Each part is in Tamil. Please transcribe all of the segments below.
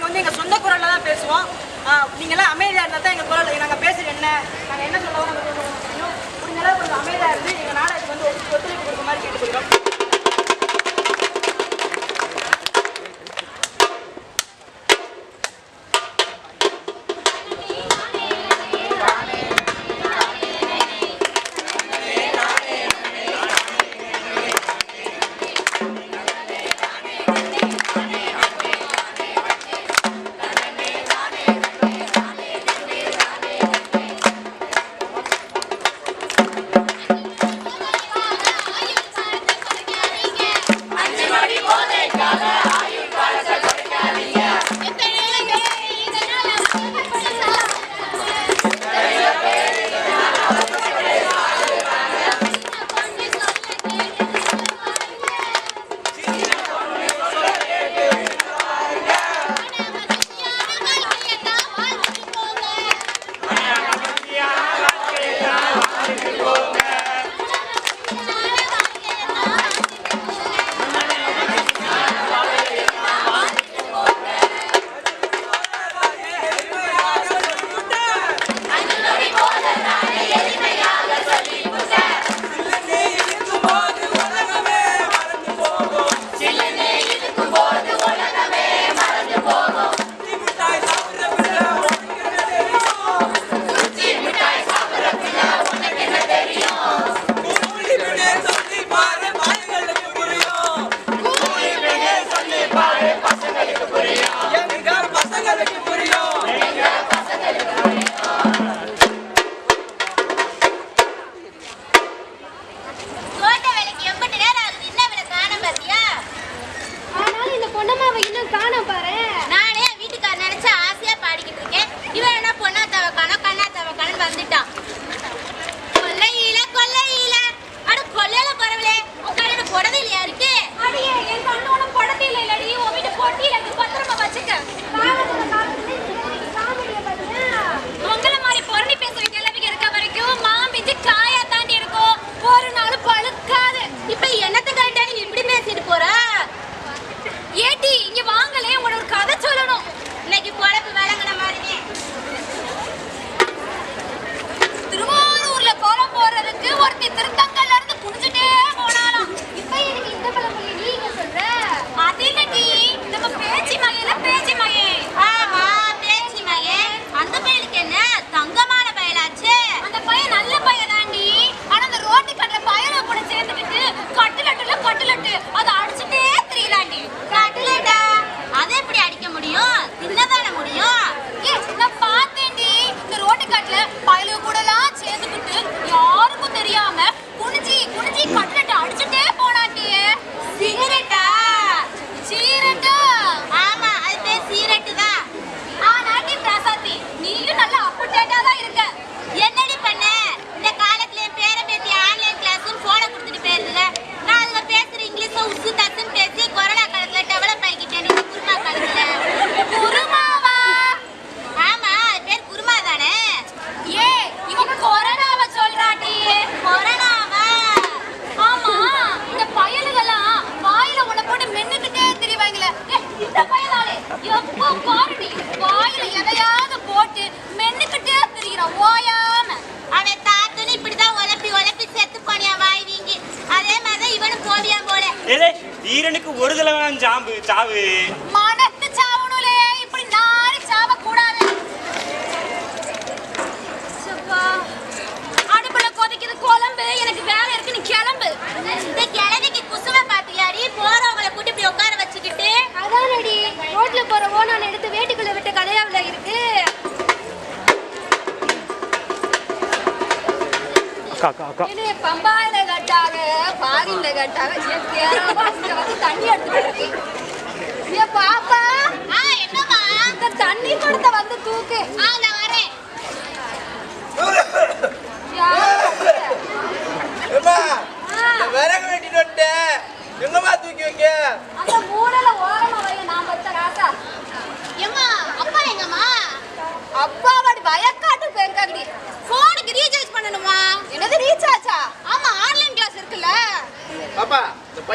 நாங்கள் வந்து எங்கள் சொந்த குரலில் தான் பேசுவோம். நீங்களாம் அமைதியாக இருந்தால் தான் எங்கள் குரல் நாங்கள் பேசுகிற என்ன நாங்கள் என்ன சொல்லுவோம் முடிஞ்சளவு கொஞ்சம் அமைதியாக இருந்து எங்கள் நாடகத்துக்கு வந்து ஒத்துழைப்பு கொடுக்குற மாதிரி கேட்டுக்கொள்கிறோம். பொண்ணமா அவ இன்னும் காணோம் பாரு. நானே வீட்டுக்கார நினைச்சு ஆசையா பாடிக்கிட்டு இருக்கேன். இவன் என்ன பொண்ணா தவக்கானோ கண்ணா தவக்கானு வந்துட்டான். கொல்லையில கொல்லையில அட கொல்லையில பரவலே உன் கண்ணு புடவை இல்லையா இருக்கு? அடியே என் கண்ணு ஒன்றும் புடவை இல்லை இல்லடி. உன் வீட்டு பொட்டியில இருக்கு. பத்திரமா வச்சுக்க. உங்களை மாதிரி பொருணி பேசுற கிளவிக்கு இருக்க வரைக்கும் மாம்பிச்சு காயா தாண்டி இருக்கும். ஒரு நாள் பழு வீரனுக்கு ஒரு தடவை ஜாம்பு சாவு. மனத்து சாவணுலே இப்படி நாலு சாவ கூடாது அடுப்புல கொதிக்குது குழம்பு எனக்கு வேலை இருக்கு நீ கிளம்பு. இந்த கிழவிக்கு குசும பாட்டியாரி போறவங்கள கூட்டி இப்படி உட்கார வச்சுக்கிட்டு அதானடி ரோட்ல போற ஓனான எடுத்து வேட்டிக்குள்ள விட்டு கதையாவில இருக்கு. பம்பாயில கட்டாக பாரில கட்டாக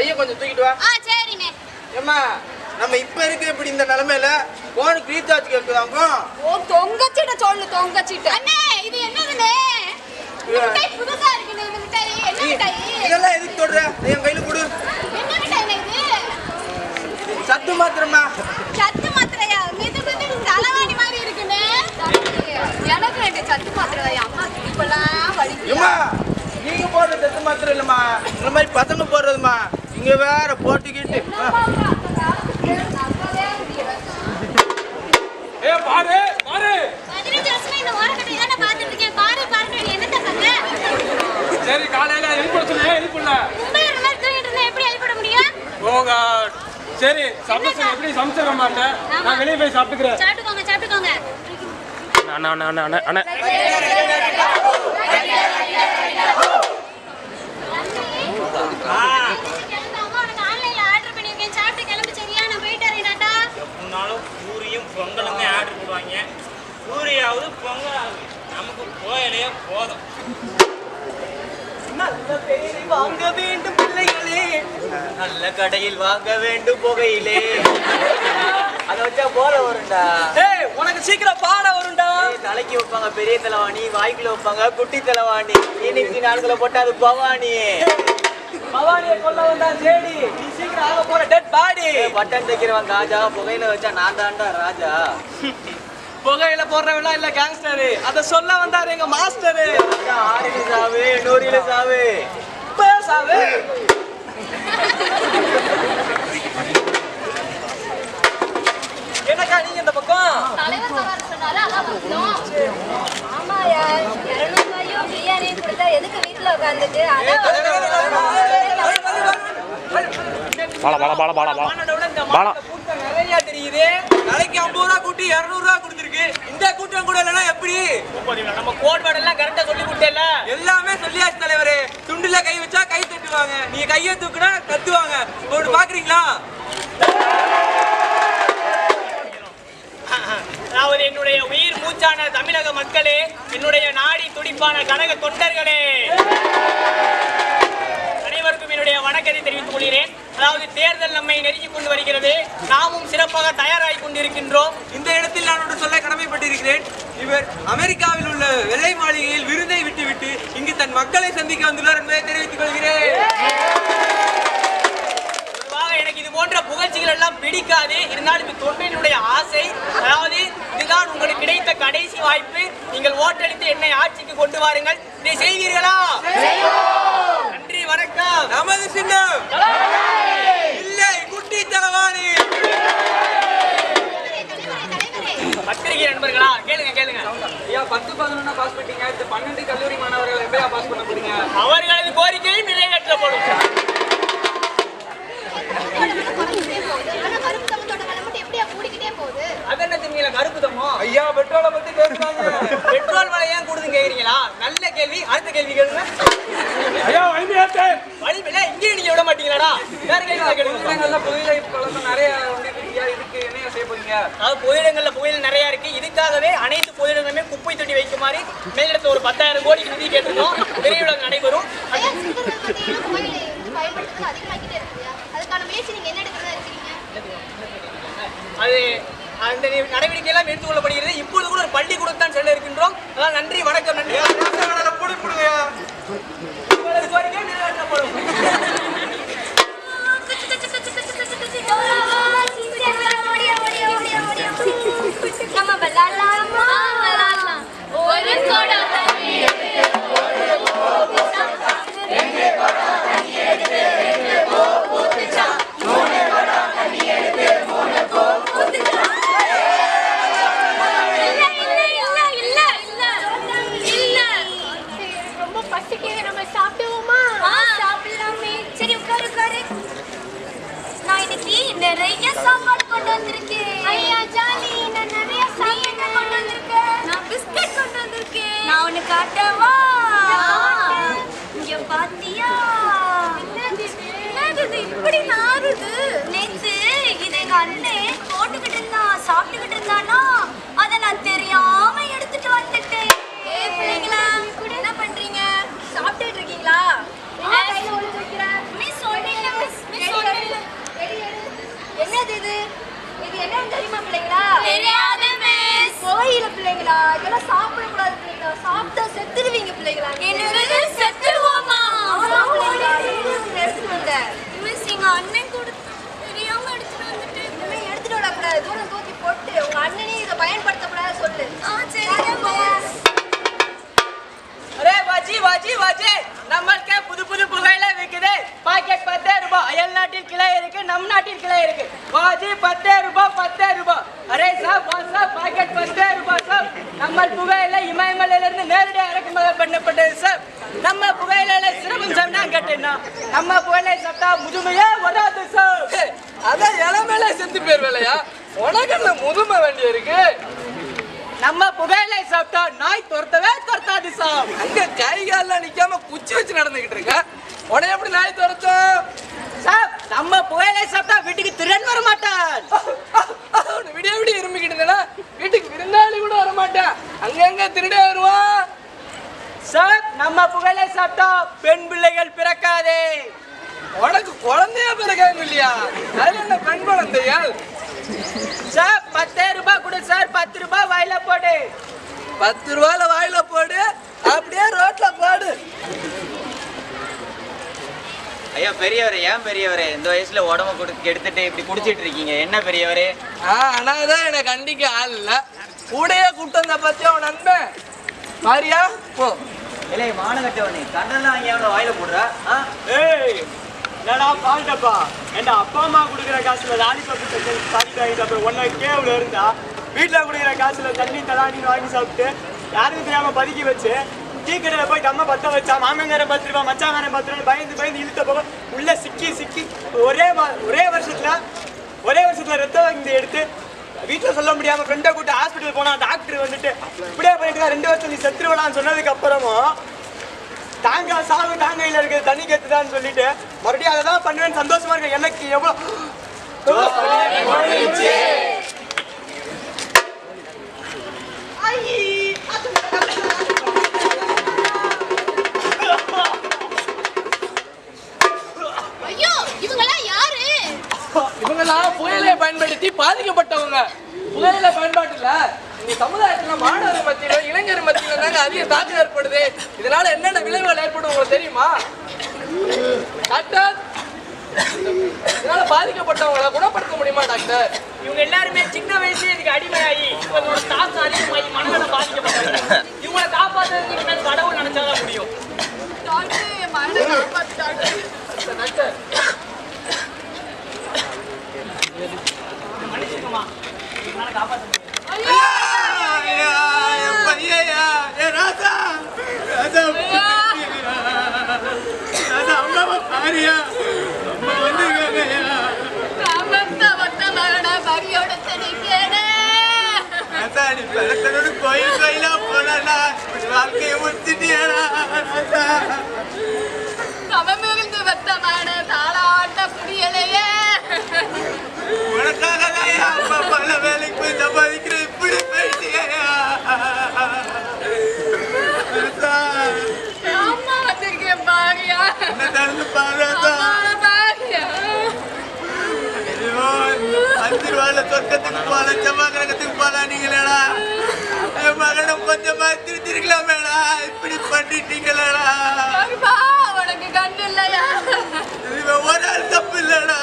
பையன் கொஞ்சம் தூக்கிட்டு வா. சரிண்ணே. ஏம்மா நம்ம இப்ப இருக்க இப்படி இந்த நிலைமையில போனுக்கு ரீசார்ஜ் கேட்குதாங்க ஓ தொங்கச்சிட்ட சொல்லு தொங்கச்சிட்ட. அண்ணே இது என்னதுண்ணே? இது- மிட்டாய் புதுசா இருக்குண்ணே இந்த மிட்டாய். என்ன மிட்டாய்? இதெல்லாம் எதுக்கு தொடுற? என் கையில கொடு. என்ன இது? சத்து மாத்திரமா சத்து மாத்திரையா? மிது மிது தலைவாணி மாதிரி இருக்குண்ணே. எனக்கு ரெண்டு சத்து மாத்திரை அம்மா இப்பெல்லாம் ஏம்மா நீங்க போடுற சத்து மாத்திரம் இல்லம்மா. இந்த மாதிரி பசங்க போடுறதுமா இங்க வேற போட்டுக்கிட்டு. ஏ பாரு பாரு. பதினஞ்சு வருஷமா இந்த ஓரக்கட்டை தானே பார்த்துட்டு இருக்கேன். பாரு நீ என்னத்த சரி காலையில எழுப்ப சொன்னேன் எழுப்பல. உண்மையா இருந்தா தூங்கிட்டு இருந்தா எப்படி எழுப்பிட முடியும்? போங்க சரி சமைச்சு எப்படி சமைச்சிட மாட்டேன்? நான் வெளியே போய் சாப்பிட்டுக்கிறேன். சாப்பிட்டுக்கோங்க சாப்பிட்டுக்கோங்க. அண்ணா அண்ணா அண்ணா அண்ணா அண்ணா. கோயிலையே போதும். நல்ல பேரை வாங்க வேண்டும் பிள்ளைகளே. நல்ல கடையில் வாங்க வேண்டும் புகையிலே. அதை வச்சா போல வரும்டா. ஏய் உனக்கு சீக்கிரம் பாட வரும்டா. தலைக்கு வைப்பாங்க பெரிய தலைவாணி வாய்க்குள்ள வைப்பாங்க குட்டி தலைவாணி. இன்னைக்கு நாட்களை போட்டா அது பவானி பவானியை கொல்ல வந்தா சேடி நீ சீக்கிரம் ஆக போற டெட் பாடி பட்டன் தைக்கிறவன் காஜா புகையில வச்சா நான் தான்டா ராஜா. புகையில போடுறவெல்லாம் இல்ல கேங்ஸ்டரு அத சொல்ல வந்தாரு எங்க மாஸ்டரு ஆறில சாவு நூறில சாவு பேசாவே என்னக்கா நீங்க இந்த பக்கம்? அதான் ஆமாயா இருநூறு ரூபாயும் பிரியாணி கொடுத்தா எதுக்கு வீட்டுல உட்காந்துட்டு? பாலா பாலா பாலா பாலா பாலா இந்த பாலா. தெரியுது? நாளைக்கு ஐம்பது ரூபா கூட்டி இருநூறு ரூபா கொடுத்துருக்கு. இந்த கூட்டம் கூட இல்லைன்னா எப்படி? நம்ம கோட் வேர்ட் எல்லாம் கரெக்டா சொல்லி கொடுத்தேல எல்லாமே சொல்லியாச்சு தலைவரே. துண்டுல கை வச்சா கை தட்டுவாங்க. நீங்க கையை தூக்குனா கத்துவாங்க ஒன்று பாக்குறீங்களா? அதாவது என்னுடைய உயிர் மூச்சான தமிழக மக்களே என்னுடைய நாடி துடிப்பான கனக தொண்டர்களே. அனைவருக்கும் என்னுடைய வணக்கத்தை தெரிவித்துக் கொள்கிறேன். அதாவது தேர்தல் நம்மை நெருங்கிக் கொண்டு வருகிறது. நாமும் சிறப்பாக தயாராகி கொண்டிருக்கின்றோம். இந்த இடத்தில் நான் ஒன்று சொல்ல கடமைப்பட்டிருக்கிறேன். இவர் அமெரிக்காவில் உள்ள வெள்ளை மாளிகையில் விருதை விட்டுவிட்டு இங்கு தன் மக்களை சந்திக்க வந்துள்ளார் என்பதை தெரிவித்துக் கொள்கிறேன். எனக்கு இது போன்ற புகழ்ச்சிகள் எல்லாம் பிடிக்காது. இருந்தாலும் இது தொண்டனுடைய ஆசை. அதாவது இதுதான் உங்களுக்கு கிடைத்த கடைசி வாய்ப்பு. நீங்கள் ஓட்டளித்து என்னை ஆட்சிக்கு கொண்டு வாருங்கள். இதை செய்வீர்களா நன்றி வணக்கம் நமது சின்னம் இல்லை குட்டி தலவாணி பத்திரிகை நண்பர்களா கேளுங்க கேளுங்க ஐயா பத்து பதினொன்னா பாஸ் பண்ணிட்டீங்க. இந்த பன்னெண்டு கல்லூரி மாணவர்கள் எப்படியா பாஸ் பண்ண போறீங்க? அவர்களது கோரிக்கையும் நிறைவேற்றப்படும். ஐயா பெட்ரோலை பத்தி பேசுறாங்க பெட்ரோல் விலை ஏன் கூடுதுன்னு கேக்குறீங்களா? நல்ல கேள்வி. அடுத்த கேள்வி கேளுங்க. ஐயா வழி விலை இங்கேயும் நீங்க விட மாட்டீங்களாடா? வேற கேள்வி கேளுங்க. கலந்து நிறைய வந்துருக்கீங்க இதுக்கு என்ன செய்ய போறீங்க? அதாவது புகையிடங்கள்ல புகையில நிறைய இருக்கு. இதுக்காகவே அனைத்து புகையிடங்களுமே குப்பை தொட்டி வைக்குமாறு மேலிடத்துல ஒரு பத்தாயிரம் கோடி நிதி கேட்டிருக்கோம். விரைவில் நடைபெறும். அது அந்த நடவடிக்கை எல்லாம் எடுத்துக்கொள்ளப்படுகிறது இப்பொழுது கூட ஒரு பள்ளிக்கூடம் தான் செல்ல இருக்கின்றோம். அதான் நன்றி வணக்கம் நன்றி. நிறைய சாப்பாடு கொண்டு வந்திருக்கேன் ஐயா ஜாலி. நான் நிறைய சாப்பாடு கொண்டு வந்திருக்கேன். நான் பிஸ்கட் கொண்டு வந்திருக்கேன். நான் உனக்கு காட்டவா? இங்க பாத்தியா? என்னது இப்படி நாறுது நேத்து இது எங்க அண்ணன் போட்டுக்கிட்டு இருந்தான் சாப்பிட்டுக்கிட்டு இருந்தானா? அதை நான் தெரியும் நம் இருக்கு. பாஜி பத்தே ரூபாய் பத்தே ரூபாய் அரே சார் வா சார் பாக்கெட் பத்தே ரூபாய் சார் நம்ம புகையில இமயமலையில இருந்து நேரடியாக இறக்குமதி பண்ணப்பட்டது சார் நம்ம புகையில சிறப்பு சாப்பிட்டா கேட்டேன்னா நம்ம புகையில சாப்பிட்டா முதுமையே வராது சார் அதான் இளமையில செத்து பேர் வேலையா உனக்கு முதுமை வேண்டிய இருக்கு? நம்ம புகையில சாப்பிட்டா நாய் துரத்தவே துரத்தாது சார் அங்க கை காலில் நிக்காம குச்சி வச்சு நடந்துகிட்டு இருக்க. உடனே எப்படி நாய் துரத்தும் சார் நம்ம புகையில சாப்பிட்டா வீட்டுக்கு திருடன் வர மாட்டான் அவனு விடிய விடிய இரும்பிக்கிட்டு இருந்தேனா வீட்டுக்கு விருந்தாளி கூட வர மாட்டேன் அங்கங்க திருடே வருவான் சார் நம்ம புகையில சாப்பிட்டா பெண் பிள்ளைகள் பிறக்காதே உனக்கு குழந்தையா பிறகாங்க இல்லையா அதுல என்ன பெண் குழந்தையால் சார் பத்தே ரூபாய் கொடு சார் பத்து ரூபாய் வாயில போடு பத்து ரூபாயில வாயில போடு அப்படியே ரோட்ல போடு. ஐயா பெரியவரே ஏன் பெரியவரே? இந்த வயசுல உடம்ப கொடுத்து எடுத்துட்டு இப்படி குடிச்சிட்டு இருக்கீங்க. என்ன பெரியவரே? ஆ ஆனாதான் எனக்கு கண்டிக்க ஆள் இல்ல. கூடையே கூப்பிட்டு வந்த பத்தியா உன் நண்பன்? மாரியா போ. இல்லை மானகட்டவனே கண்டெல்லாம் ஐயா வாயில போடுறா? ஏய் என்னடா பால்டப்பா ஏண்டா அப்பா அம்மா கொடுக்குற காசுல லாலிபப் சாப்பிட்டு வாங்கிட்டு அப்புறம் ஒன்றை கேவ்ல இருந்தா வீட்டில் கொடுக்குற காசில் தண்ணி தலானின்னு வாங்கி சாப்பிட்டு யாருக்கும் தெரியாமல் பதுக்கி வச்சு டீ கடையில் போய் நம்ம பற்ற வச்சா மாமங்காரன் பத்து ரூபா மச்சாங்காரன் பத்து ரூபா பயந்து பயந்து இழுத்த போக உள்ள சிக்கி சிக்கி ஒரே மா ஒரே வருஷத்தில் ஒரே வருஷத்தில் ரத்த வாங்கி எடுத்து வீட்டில் சொல்ல முடியாமல் ஃப்ரெண்டை கூட்டு ஹாஸ்பிட்டல் போனால் டாக்டர் வந்துட்டு இப்படியே போயிட்டு ரெண்டு வருஷம் நீ செத்துருவலான்னு சொன்னதுக்கு அப்புறமும் தாங்க சாவு தாங்கையில் இருக்கிறது தண்ணி கத்துதான்னு சொல்லிட்டு மறுபடியும் அதை தான் பண்ணுவேன்னு சந்தோஷமா இருக்கேன். எனக்கு எவ்வளோ ஐயோ இவங்கெல்லாம் புயலை பயன்படுத்தி பாதிக்கப்பட்டவங்க. புயல பயன்பாட்டுல இந்த சமுதாயத்துல மாணவர் மத்தியில இளைஞர் மத்தியில தாங்க அதிக தாக்கம் ஏற்படுது. இதனால என்னென்ன விளைவுகள் ஏற்படும் உங்களுக்கு தெரியுமா? டாக்டர் இதனால பாதிக்கப்பட்டவங்களை குணப்படுத்த முடியுமா டாக்டர்? இவங்க எல்லாருமே சின்ன வயசுல இதுக்கு அடிமையாகி இவங்களோட தாக்கம் அதிகமாகி மனநலம் பாதிக்கப்பட்டாங்க இவங்களை காப்பாற்றுறதுக்கு இனிமேல் கடவுள் நினைச்சாதான் முடியும் டாக்டர் மன்னிச்சுக்கோமா என்னால காப்பாற்ற முடியும் கோயில் கோயிலா போனா வாழ்க்கையை முடிச்சிட்டியடா உனக்காக தான் என் அப்பா பல வேலைக்கு போய் சம்பாதிக்கிற இப்படி போயிட்டியா. தந்து பாருதா ஐயோ அஞ்சு ரூபாயில சொர்க்கத்துக்கு போகலாம் செவ்வாய் கிரகத்துக்கு போகலாம் நீங்களேடா. என் மகனை கொஞ்சமா திருத்திருக்கலாமேடா. இப்படி பண்ணிட்டீங்களேடா. இது ஒரு ஆள் தப்பு இல்லடா.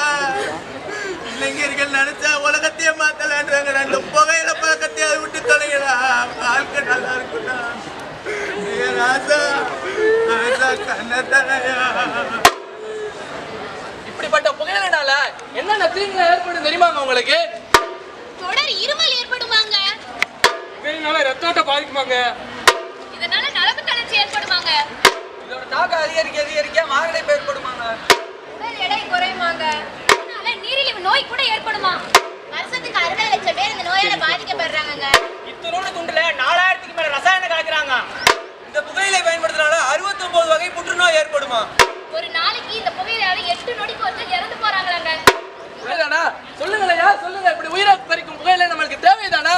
இளைஞர்கள் நினைச்சா உலகத்தையே மாத்தலான்றாங்க. அந்த புகையில பழக்கத்தையாவது விட்டு தொலைங்கடா வாழ்க்கை நல்லா இருக்கும்டா. ராசா ராசா கண்ணத்தனையா இப்படிப்பட்ட புகையிலனால என்னென்ன தீங்கு ஏற்படும் தெரியுமாங்க உங்களுக்கு? சுற்றுவட்டத்தை பாதிக்குமாங்க? இதனால நரம்பு தளர்ச்சி ஏற்படுமாங்க? இதோட தாக்கம் அதிகரிக்க அதிகரிக்க மாரடைப்பு ஏற்படுமாங்க? உடல் எடை குறையுமாங்க? இதனால நீரிழிவு நோய் கூட ஏற்படுமா? வருஷத்துக்கு அறுபது லட்சம் பேர் இந்த நோயால பாதிக்கப்படுறாங்க இத்தனோடு துண்டுல நாலாயிரத்துக்கு மேல ரசாயனம் கலக்குறாங்க. இந்த புகையிலை பயன்படுத்தினால அறுபத்தி ஒன்பது வகை புற்றுநோய் ஏற்படுமா? ஒரு நாளைக்கு இந்த புகையிலால எட்டு நொடிக்கு ஒருத்தர் இறந்து போறாங்களாங்க. புகையிலானா சொல்லுங்களேயா சொல்லுங்க இப்படி உயிரை பறிக்கும் புகையில நம்மளுக்கு தேவைதானா.